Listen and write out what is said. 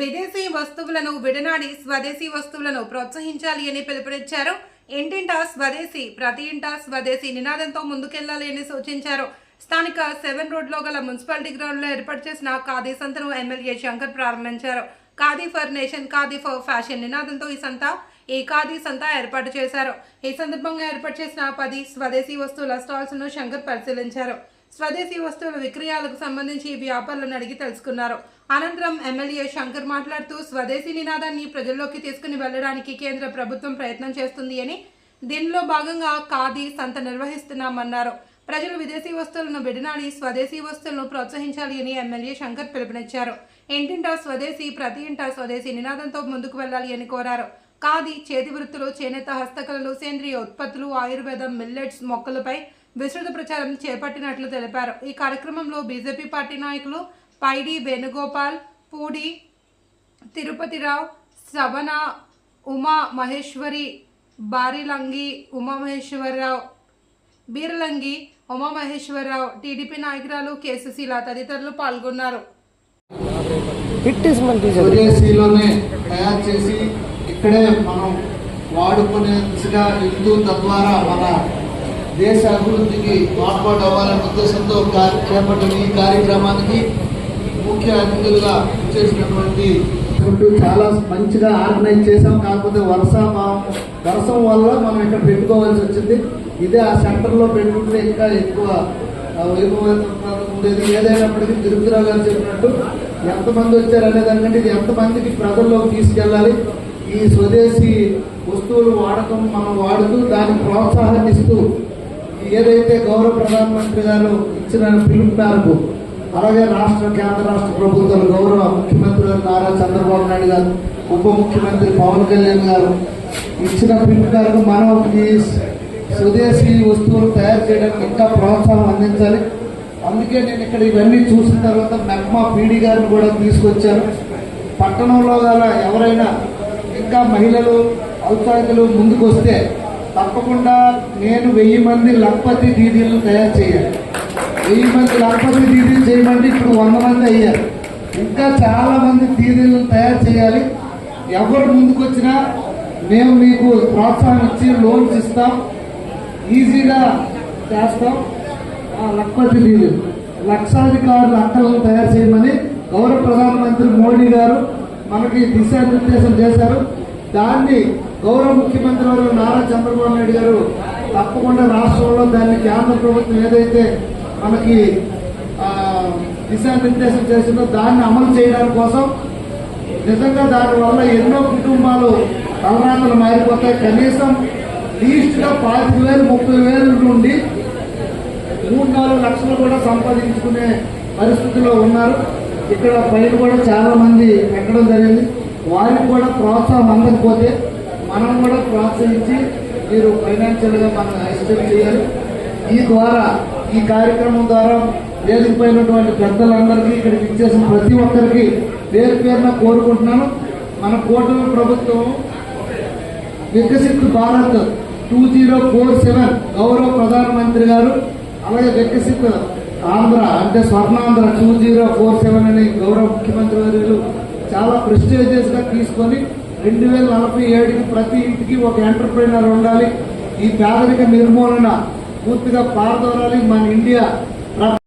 విదేశీ వస్తువులను విడనాడి స్వదేశీ వస్తువులను ప్రోత్సహించాలి అని పిలుపునిచ్చారు. ఇంటింటా స్వదేశీ ప్రతి ఇంటా స్వదేశీ నినాదంతో ముందుకెళ్ళాలి అని సూచించారు. స్థానిక సెవెన్ రోడ్లో గల మున్సిపాలిటీ గ్రౌండ్లో ఏర్పాటు చేసిన ఖాదీ సంతను ఎమ్మెల్యే శంకర్ ప్రారంభించారు. Khadi for nation khadi for fashion నినాదంతో ఈ సంత ఈ ఖాదీ సంత ఏర్పాటు చేశారు. ఈ సందర్భంగా ఏర్పాటు చేసిన పది స్వదేశీ వస్తువుల స్టాల్స్ను శంకర్ పరిశీలించారు. స్వదేశీ వస్తువుల విక్రయాలకు సంబంధించి వ్యాపారులను అడిగి తెలుసుకున్నారు. అనంతరం ఎమ్మెల్యే శంకర్ మాట్లాడుతూ స్వదేశీ నినాదాన్ని ప్రజల్లోకి తీసుకుని వెళ్ళడానికి కేంద్ర ప్రభుత్వం ప్రయత్నం చేస్తుంది అని దీనిలో భాగంగా ఖాదీ సంత నిర్వహిస్తున్నామన్నారు. ప్రజలు విదేశీ వస్తువులను విడనాడి స్వదేశీ వస్తువులను ప్రోత్సహించాలి అని ఎమ్మెల్యే శంకర్ పిలుపునిచ్చారు. ఇంటింటా స్వదేశీ ప్రతి ఇంటా స్వదేశీ నినాదంతో ముందుకు వెళ్ళాలి అని కోరారు. ఖాదీ చేతి వృత్తులు చేనేత హస్తకళలు సేంద్రియ ఉత్పత్తులు ఆయుర్వేదం మిల్లెట్స్ మొక్కలపై విస్తృత ప్రచారం చేపట్టినట్లు తెలిపారు. ఈ కార్యక్రమంలో బీజేపీ పార్టీ నాయకులు పైడి వేణుగోపాల్ పూడి తిరుపతిరావు శ్రవణ ఉమా మహేశ్వరి బారిలంగి ఉమామహేశ్వరరావు బీరలంగి ఉమామహేశ్వరరావు టీడీపీ నాయకురాలు కేసుశీల తదితరులు పాల్గొన్నారు. స్వదేశీలోనే తయారు చేసి ఇక్కడే మనం వాడుకునే దిశగా వెళ్తూ తద్వారా మన దేశ అభివృద్ధికి తోడ్పాటు అవ్వాలనే ఉద్దేశంతో చేపట్టిన ఈ కార్యక్రమానికి ముఖ్య అతిథులుగా చేసినటువంటి చాలా మంచిగా ఆర్గనైజ్ చేసాం కాకపోతే వరుస వర్షం వల్ల మనం ఇక్కడ పెట్టుకోవాల్సి వచ్చింది. ఇదే ఆ సెంటర్లో పెట్టుకుంటే ఇంకా ఎక్కువ ఉండేది. ఏదైనప్పటికీ తిరుపతిరావు గారు చెప్పినట్టు ఎంతమంది వచ్చారు దానికంటే ఇది ఎంతమందికి ప్రజల్లోకి తీసుకెళ్ళాలి? ఈ స్వదేశీ వస్తువులు వాడకం మనం వాడుతూ దానికి ప్రోత్సాహాన్ని ఇస్తూ ఏదైతే గౌరవ ప్రధానమంత్రి గారు ఇచ్చిన పిలుపు మేరకు అలాగే రాష్ట్ర కేంద్ర రాష్ట్ర ప్రభుత్వాలు గౌరవ ముఖ్యమంత్రి గారు నారా చంద్రబాబు నాయుడు గారు ఉప ముఖ్యమంత్రి పవన్ కళ్యాణ్ గారు ఇచ్చిన పిలుపు మేరకు మనం ఈ స్వదేశీ వస్తువులు తయారు చేయడానికి ఇంకా ప్రోత్సాహం అందించాలి. అందుకే నేను ఇక్కడ ఇవన్నీ చూసిన తర్వాత మెహ్మా పీడి గారిని కూడా తీసుకొచ్చాను. పట్టణంలో గల ఎవరైనా ఇంకా మహిళలు ఔత్సాహికులు ముందుకు వస్తే తప్పకుండా నేను వెయ్యి మంది లక్పతి దీదీలను తయారు చేయాలి. వెయ్యి మంది లక్పతి దీదీలు చేయమంటే ఇప్పుడు వంద మంది అయ్యారు. ఇంకా చాలా మంది దీదీలను తయారు చేయాలి. ఎవరు ముందుకొచ్చినా మేము మీకు ప్రోత్సాహం ఇచ్చి లోన్స్ ఇస్తాం. ఈజీగా చేస్తాం. ఆ లక్పతి దీదీలు. లక్షాధికారులు అక్కలను తయారు చేయమని గౌరవ ప్రధానమంత్రి మోడీ గారు మనకి దిశానిర్దేశం చేశారు. దాన్ని గౌరవ ముఖ్యమంత్రి వారు నారా చంద్రబాబు నాయుడు గారు తప్పకుండా రాష్ట్రంలో దాన్ని కేంద్ర ప్రభుత్వం ఏదైతే మనకి దిశానిర్దేశం చేసిందో దాన్ని అమలు చేయడం కోసం నిజంగా దానివల్ల ఎన్నో కుటుంబాలు తలరాతలు మారిపోతాయి. కనీసం లీస్ట్గా పాతిక వేలు ముప్పై వేలు నుండి మూడు నాలుగు లక్షలు కూడా సంపాదించుకునే పరిస్థితిలో ఉన్నారు. ఇక్కడ పైన కూడా చాలా మంది పెట్టడం జరిగింది. వారికి కూడా ప్రోత్సాహం అందకపోతే మనం కూడా ప్రోత్సహించి మీరు ఫైనాన్షియల్గా మనం అసిస్టెంట్ చేయాలి. ఈ ద్వారా ఈ కార్యక్రమం ద్వారా వేదిక పైనటువంటి పెద్దలందరికీ ఇక్కడికి ఇచ్చేసిన ప్రతి ఒక్కరికి పేరు పేరున కోరుకుంటున్నాను. మన కూటమి ప్రభుత్వం Viksit Bharat two zero four seven గౌరవ ప్రధానమంత్రి గారు అలాగే వికసిత్ ఆంధ్ర అంటే Swarnandhra two zero four seven అని గౌరవ ముఖ్యమంత్రి గారు చాలా ప్రెస్టేజియస్గా తీసుకొని రెండు వేల నలభై ఏడుకి ప్రతి ఇంటికి ఒక ఎంటర్ప్రీనర్ ఉండాలి. ఈ పేదరిక నిర్మూలన పూర్తిగా పారదోరాలి మన ఇండియా